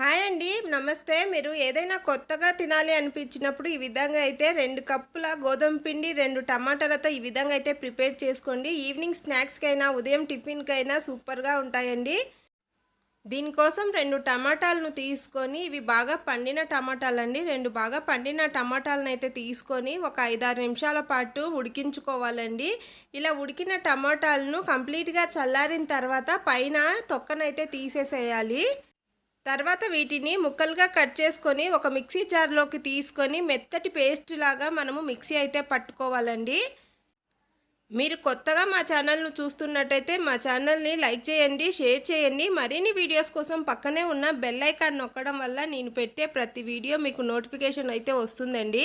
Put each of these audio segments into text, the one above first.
Hi అండి నమస్తే. మీరు ఏదైనా కొత్తగా తినాలి అనిపించినప్పుడు ఈ విధంగా అయితే రెండు కప్పుల గోధుమ పిండి రెండు టమాటాలతో ఈ విధంగా అయితే ప్రిపేర్ చేసుకోండి. ఈవినింగ్ స్నాక్స్కైనా ఉదయం టిఫిన్కైనా సూపర్గా ఉంటాయండి. దీనికోసం రెండు టమాటాలను తీసుకొని ఇవి బాగా పండిన టమాటాలండి. రెండు బాగా పండిన టమాటాలను అయితే తీసుకొని ఒక ఐదారు నిమిషాల పాటు ఉడికించుకోవాలండి. ఇలా ఉడికిన టమాటాలను కంప్లీట్గా చల్లారిన తర్వాత పైన తొక్కనైతే తీసేసేయాలి. తర్వాత వీటిని ముక్కలుగా కట్ చేసుకొని ఒక మిక్సీ జార్లోకి తీసుకొని మెత్తటి పేస్ట్ లాగా మనము మిక్సీ అయితే పట్టుకోవాలండి. మీరు కొత్తగా మా ఛానల్ను చూస్తున్నట్టయితే మా ఛానల్ని లైక్ చేయండి షేర్ చేయండి. మరిన్ని వీడియోస్ కోసం పక్కనే ఉన్న బెల్ ఐకాన్ నొక్కడం వల్ల నేను పెట్టే ప్రతి వీడియో మీకు నోటిఫికేషన్ అయితే వస్తుందండి.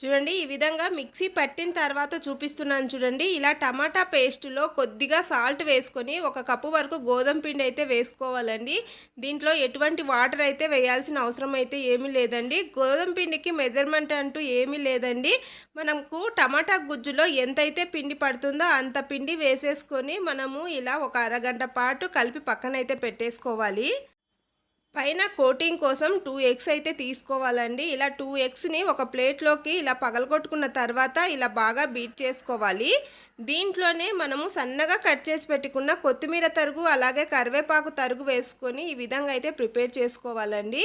చూడండి ఈ విధంగా మిక్సీ పట్టిన తర్వాత చూపిస్తున్నాను చూడండి. ఇలా టమాటా పేస్ట్లో కొద్దిగా సాల్ట్ వేసుకొని ఒక కప్పు వరకు గోధుమ పిండి అయితే వేసుకోవాలండి. దీంట్లో ఎటువంటి వాటర్ అయితే వేయాల్సిన అవసరం అయితే ఏమీ లేదండి. గోధుమ పిండికి మెజర్మెంట్ అంటూ ఏమీ లేదండి. మనకు టమాటా గుజ్జులో ఎంతైతే పిండి పడుతుందో అంత పిండి వేసేసుకొని మనము ఇలా ఒక అరగంట పాటు కలిపి పక్కనైతే పెట్టేసుకోవాలి. పైన కోటింగ్ కోసం టూ ఎగ్స్ అయితే తీసుకోవాలండి. ఇలా టూ ఎగ్స్ని ఒక ప్లేట్లోకి ఇలా పగలగొట్టుకున్న తర్వాత ఇలా బాగా బీట్ చేసుకోవాలి. దీంట్లోనే మనము సన్నగా కట్ చేసి పెట్టుకున్న కొత్తిమీర తరుగు అలాగే కరివేపాకు తరుగు వేసుకొని ఈ విధంగా అయితే ప్రిపేర్ చేసుకోవాలండి.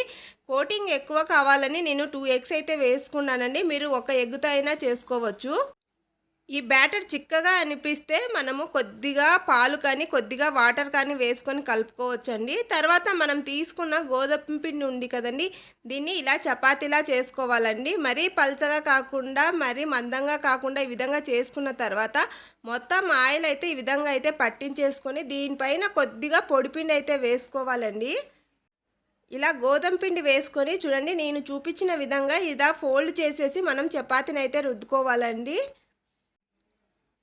కోటింగ్ ఎక్కువ కావాలని నేను టూ ఎగ్స్ అయితే వేసుకున్నానండి. మీరు ఒక ఎగ్గుతో అయినా చేసుకోవచ్చు. ఈ బ్యాటర్ చిక్కగా అనిపిస్తే మనము కొద్దిగా పాలు కానీ కొద్దిగా వాటర్ కానీ వేసుకొని కలుపుకోవచ్చండి. తర్వాత మనం తీసుకున్న గోధుమ పిండి ఉంది కదండి దీన్ని ఇలా చపాతీలా చేసుకోవాలండి. మరీ పల్చగా కాకుండా మరీ మందంగా కాకుండా ఈ విధంగా చేసుకున్న తర్వాత మొత్తం ఆయిల్ అయితే ఈ విధంగా అయితే పట్టించేసుకొని దీనిపైన కొద్దిగా పొడిపిండి అయితే వేసుకోవాలండి. ఇలా గోధుమ పిండి వేసుకొని చూడండి నేను చూపించిన విధంగా ఇదా ఫోల్డ్ చేసేసి మనం చపాతీని అయితే రుద్దుకోవాలండి.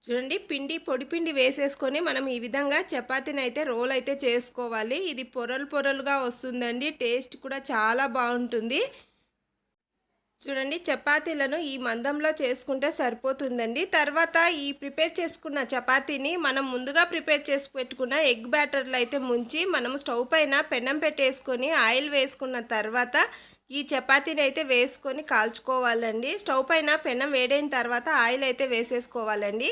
చూడండి పిండి పొడి పిండి వేసేసుకొని మనం ఈ విధంగా చపాతీని అయితే రోల్ అయితే చేసుకోవాలి. ఇది పొరలు పొరలుగా వస్తుందండి. టేస్ట్ కూడా చాలా బాగుంటుంది. చూడండి చపాతీలను ఈ మందంలో చేసుకుంటే సరిపోతుందండి. తర్వాత ఈ ప్రిపేర్ చేసుకున్న చపాతీని మనం ముందుగా ప్రిపేర్ చేసి పెట్టుకున్న ఎగ్ బ్యాటర్లు అయితే ముంచి మనం స్టవ్ పైన పెనం పెట్టేసుకొని ఆయిల్ వేసుకున్న తర్వాత ఈ చపాతీని అయితే వేసుకొని కాల్చుకోవాలండి. స్టవ్ పైన పెనం వేడైన తర్వాత ఆయిల్ అయితే వేసేసుకోవాలండి.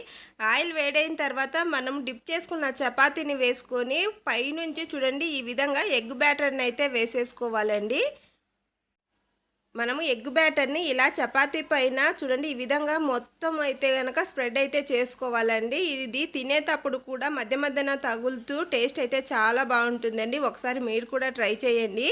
ఆయిల్ వేడైన తర్వాత మనం డిప్ చేసుకున్న చపాతీని వేసుకొని పైనుంచి చూడండి ఈ విధంగా ఎగ్ బ్యాటర్ని అయితే వేసేసుకోవాలండి. మనము ఎగ్ బ్యాటర్ని ఇలా చపాతీ పైన చూడండి ఈ విధంగా మొత్తం అయితే కనుక స్ప్రెడ్ అయితే చేసుకోవాలండి. ఇది తినేటప్పుడు కూడా మధ్య మధ్యన తగులుతూ టేస్ట్ అయితే చాలా బాగుంటుందండి. ఒకసారి మీరు కూడా ట్రై చేయండి.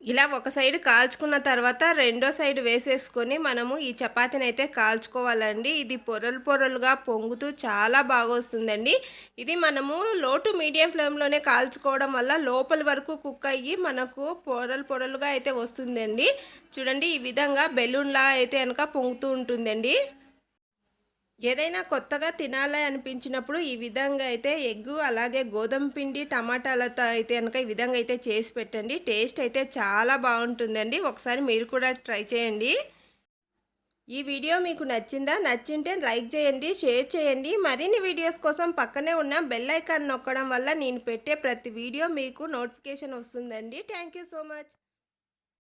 ఇలా ఒక సైడ్ కాల్చుకున్న తర్వాత రెండో సైడ్ వేసేసుకొని మనము ఈ చపాతీని అయితే కాల్చుకోవాలండి. ఇది పొరలు పొరలుగా పొంగుతూ చాలా బాగా వస్తుందండి ఇది మనము లోటు మీడియం ఫ్లేమ్లోనే కాల్చుకోవడం వల్ల లోపల వరకు కుక్ అయ్యి మనకు పొరలు పొరలుగా అయితే వస్తుందండి. చూడండి ఈ విధంగా బెలూన్లా అయితే కనుక పొంగుతూ ఉంటుందండి. ఏదైనా కొత్తగా తినాలి అనిపించినప్పుడు ఈ విధంగా అయితే ఎగ్గు అలాగే గోధుమ పిండి టమాటాలతో అయితే కనుక ఈ విధంగా అయితే చేసి పెట్టండి. టేస్ట్ అయితే చాలా బాగుంటుందండి. ఒకసారి మీరు కూడా ట్రై చేయండి. ఈ వీడియో మీకు నచ్చిందా? నచ్చింటే లైక్ చేయండి షేర్ చేయండి. మరిన్ని వీడియోస్ కోసం పక్కనే ఉన్న బెల్ ఐకాన్ నొక్కడం వల్ల నేను పెట్టే ప్రతి వీడియో మీకు నోటిఫికేషన్ వస్తుందండి. Thank so much.